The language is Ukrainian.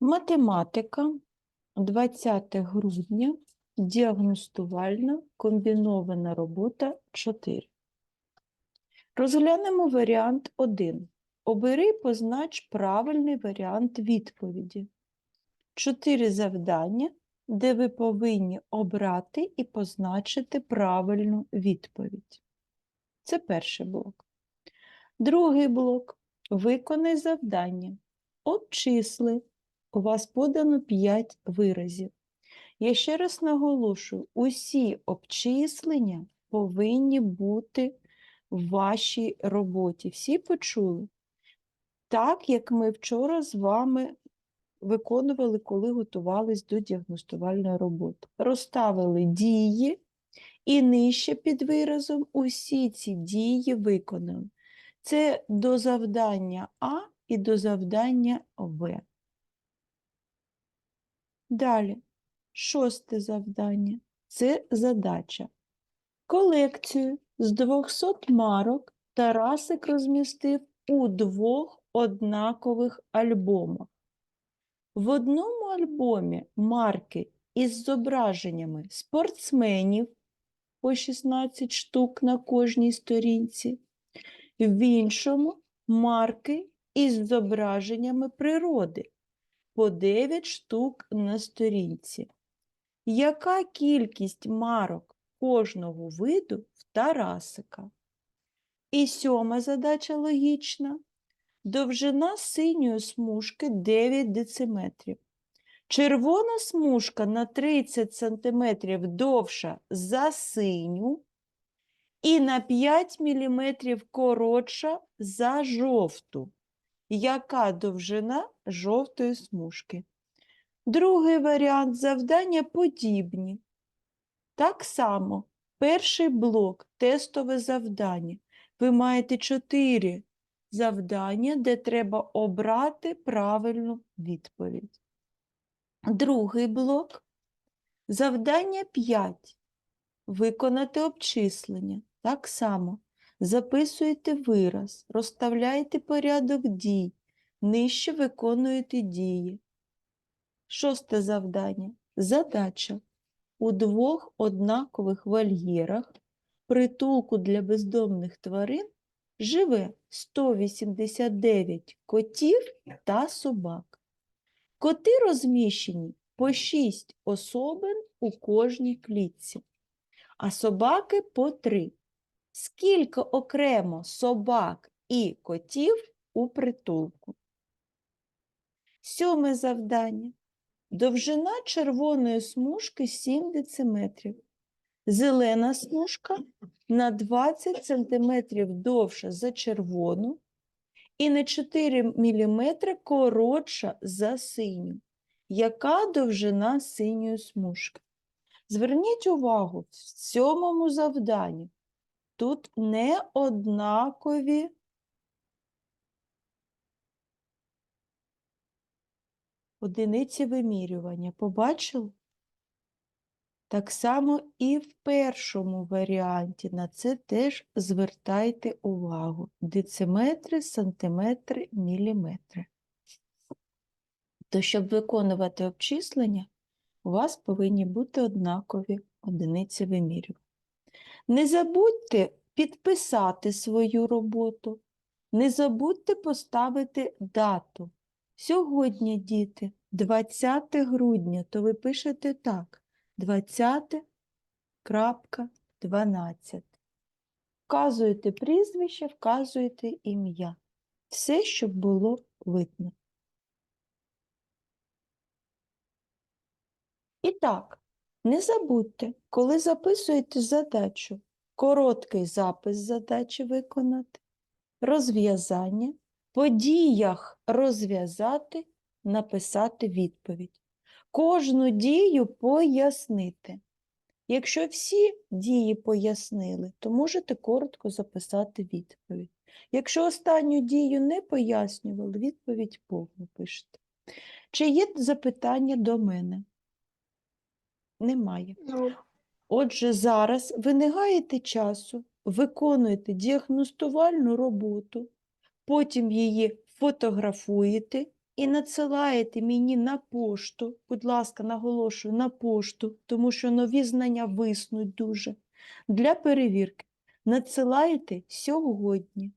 Математика, 20 грудня, діагностувальна комбінована робота 4. Розглянемо варіант 1. Обери познач правильний варіант відповіді. Чотири завдання, де ви повинні обрати і позначити правильну відповідь. Це перший блок. Другий блок. Виконай завдання. Обчисли. У вас подано 5 виразів. Я ще раз наголошую, усі обчислення повинні бути в вашій роботі. Всі почули? Так, як ми вчора з вами виконували, коли готувались до діагностувальної роботи. Розставили дії і нижче під виразом усі ці дії виконали. Це до завдання А і до завдання В. Далі, шосте завдання це задача. Колекцію з 200 марок Тарасик розмістив у двох однакових альбомах. В одному альбомі марки із зображеннями спортсменів по 16 штук на кожній сторінці, в іншому марки із зображеннями природи по 9 штук на сторінці. Яка кількість марок кожного виду в Тарасика? І сьома задача логічна. Довжина синьої смужки 9 дециметрів. Червона смужка на 30 см довша за синю і на 5 мм коротша за жовту. Яка довжина жовтої смужки? Другий варіант завдання подібні. Так само, перший блок тестове завдання. Ви маєте 4 завдання, де треба обрати правильну відповідь. Другий блок. Завдання 5. Виконати обчислення. Так само. Записуєте вираз, розставляєте порядок дій, нижче виконуєте дії. Шосте завдання. Задача. У двох однакових вольєрах притулку для бездомних тварин живе 189 котів та собак. Коти розміщені по 6 особин у кожній клітці, а собаки по 3. Скільки окремо собак і котів у притулку? Сьоме завдання. Довжина червоної смужки 7 дециметрів. Зелена смужка на 20 см довша за червону і на 4 мм коротша за синю. Яка довжина синьої смужки? Зверніть увагу, в сьомому завданні тут не однакові одиниці вимірювання. Побачили? Так само і в першому варіанті на це теж звертайте увагу. Дециметри, сантиметри, міліметри. То, щоб виконувати обчислення, у вас повинні бути однакові одиниці вимірювання. Не забудьте підписати свою роботу, не забудьте поставити дату. Сьогодні, діти, 20 грудня, то ви пишете так. 20.12. Вказуєте прізвище, вказуєте ім'я. Все, щоб було видно. І так, не забудьте, коли записуєте задачу, короткий запис задачі виконати, розв'язання, по діях розв'язати, написати відповідь кожну дію пояснити. Якщо всі дії пояснили, то можете коротко записати відповідь. Якщо останню дію не пояснювали, відповідь повну пишете. Чи є запитання до мене? Немає. Отже, зараз ви не гаєте часу, виконуєте діагностувальну роботу, потім її фотографуєте і надсилаєте мені на пошту, будь ласка, наголошую, на пошту, тому що нові знання виснуть дуже, для перевірки. Надсилаєте сьогодні.